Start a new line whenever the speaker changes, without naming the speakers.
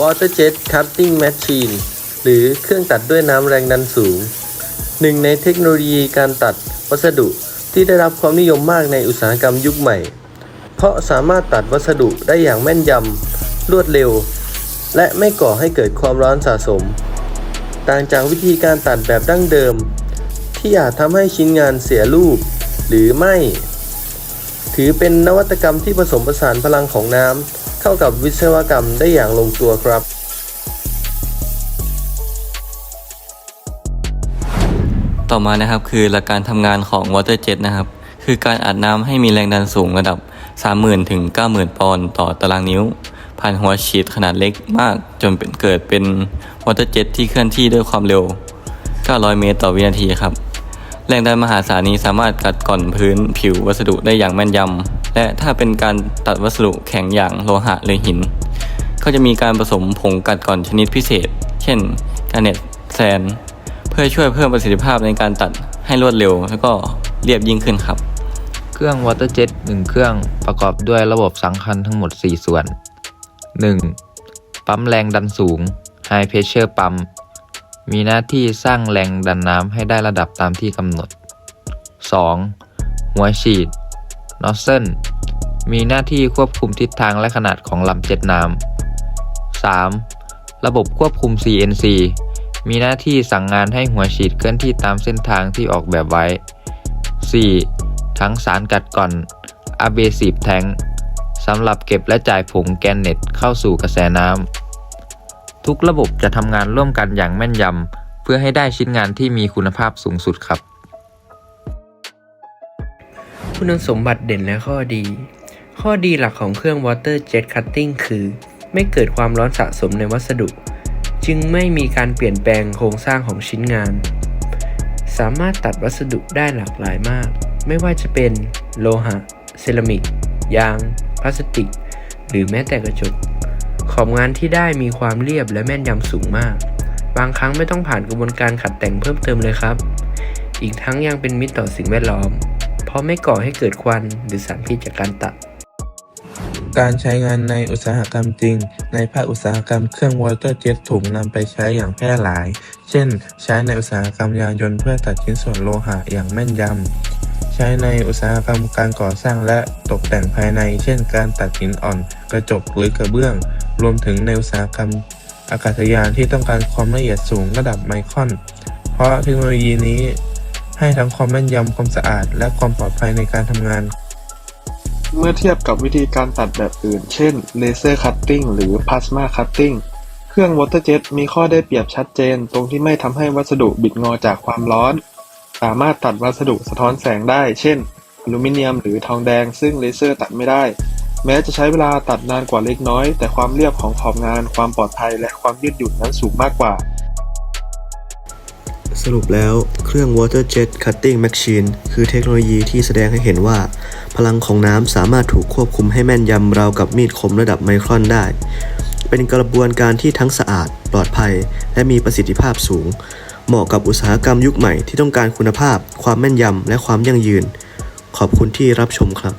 Water Jet Cutting Machine หรือเครื่องตัดด้วยน้ำแรงดันสูง หนึ่งในเทคโนโลยีการตัดวัสดุที่ได้รับความนิยมมากในอุตสาหกรรมยุคใหม่ เพราะสามารถตัดวัสดุได้อย่างแม่นยำรวดเร็ว และไม่ก่อให้เกิดความร้อนสะสม ต่างจากวิธีการตัดแบบดั้งเดิม ที่อาจทำให้ชิ้นงานเสียรูป หรือไม่ ถือเป็นนวัตกรรมที่ผสมผสานพลังของน้ำ เข้ากับวิศวกรรมได้อย่างลงตัวครับ
ต่อมานะครับคือหลักการทำงานของ Water Jet นะครับ คือการอัดน้ำให้มีแรงดันสูงระดับ 30,000 ถึง 90,000 ปอนด์ต่อตารางนิ้ว ผ่านหัวฉีดขนาดเล็กมาก จนเป็นเกิดเป็น Water Jet ที่เคลื่อนที่ด้วยความเร็ว 900 เมตรต่อวินาทีครับ แรงดันมหาศาลนี้สามารถกัดก่อนพื้นผิววัสดุได้อย่างแม่นยำ และถ้าเป็นการตัดวัสดุแข็งอย่างโลหะหรือหิน ก็จะมีการผสมผงกัดก่อนชนิดพิเศษ เช่นกาเน็ตแซน เพื่อช่วยเพิ่มประสิทธิภาพในการตัดให้รวดเร็ว แล้วก็เรียบยิ่งขึ้นครับ
เครื่อง WaterJet 1เครื่องประกอบด้วยระบบสังคัญทั้งหมด 4 ส่วน 1. ปั๊มแรงดันสูง High Pressure Pump มีหน้าที่สร้างแรงดันน้ำให้ได้ระดับตามที่กำหนด 2. หัวฉีด Nozzle มีหน้าที่ควบคุมทิศทางและขนาดของลำเจ็ตน้ำ 3. ระบบควบคุม CNC มีหน้าที่สั่งงานให้หัวฉีดเคลื่อนที่ตามเส้นทางที่ออกแบบไว้ 4. ทั้งสารกัดก่อน Abrasive Tank สำหรับเก็บและจ่ายผงแกนเน็ตเข้าสู่กระแสน้ำ ทุกระบบจะทำงานร่วมกันอย่างแม่นยำ เพื่อให้ได้ชิ้นงานที่มีคุณภาพสูงสุดครับ
คุณสมบัติเด่นและข้อดี ข้อดีหลักของเครื่อง Water Jet Cutting คือ ไม่เกิดความร้อนสะสมในวัสดุ จึงไม่มีการเปลี่ยนแปลงโครงสร้างของชิ้นงาน สามารถตัดวัสดุได้หลากหลายมาก ไม่ว่าจะเป็นโลหะ เซรามิก ยาง พลาสติก หรือแม้แต่กระจก ขอบงานที่ได้มีความเรียบและแม่นยำสูงมาก บางครั้งไม่ต้องผ่านกระบวนการขัดแต่งเพิ่มเติมเลยครับ อีกทั้งยังเป็นมิตรต่อสิ่งแวดล้อม เพราะไม่ก่อให้เกิดควันหรือสารพิษจากการตัด
การใช้งานในอุตสาหกรรมจริง ในภาคอุตสาหกรรมเครื่องวอเตอร์เจ็ตถูกนำไปใช้อย่างแพร่หลาย เช่น ใช้ในอุตสาหกรรมยานยนต์เพื่อตัดชิ้นส่วนโลหะอย่างแม่นยำใช้ในอุตสาหกรรมการก่อสร้างและตกแต่งภายใน เช่น การตัดหินอ่อน กระจกหรือกระเบื้อง รวมถึงในอุตสาหกรรม อากาศยานที่ต้องการความละเอียดสูงระดับไมครอน เพราะเทคโนโลยีนี้ให้ทั้งความแม่นยำความสะอาด และความปลอดภัยในการทำงาน
เมื่อเทียบกับวิธีการตัดแบบอื่น เช่นเลเซอร์คัตติ้งหรือพลาสมาคัตติ้งเครื่องวอเตอร์เจ็ตมีข้อได้เปรียบชัดเจน ตรงที่ไม่ทำให้วัสดุบิดงอจากความร้อน สามารถตัดวัสดุสะท้อนแสงได้ เช่นอลูมิเนียมหรือทองแดงซึ่งเลเซอร์ตัดไม่ได้ แม้จะใช้เวลาตัดนานกว่าเล็กน้อย แต่ความเรียบของขอบงานความปลอดภัย และความยืดหยุ่นนั้นสูงมากกว่า
สรุปแล้วเครื่อง Water Jet Cutting Machine คือเทคโนโลยีที่แสดงให้เห็นว่า พลังของน้ำสามารถถูกควบคุมให้แม่นยำราวกับมีดคมระดับไมครอนได้ เป็นกระบวนการที่ทั้งสะอาด ปลอดภัย และมีประสิทธิภาพสูง เหมาะกับอุตสาหกรรมยุคใหม่ที่ต้องการคุณภาพ ความแม่นยำและความยั่งยืน ขอบคุณที่รับชมครับ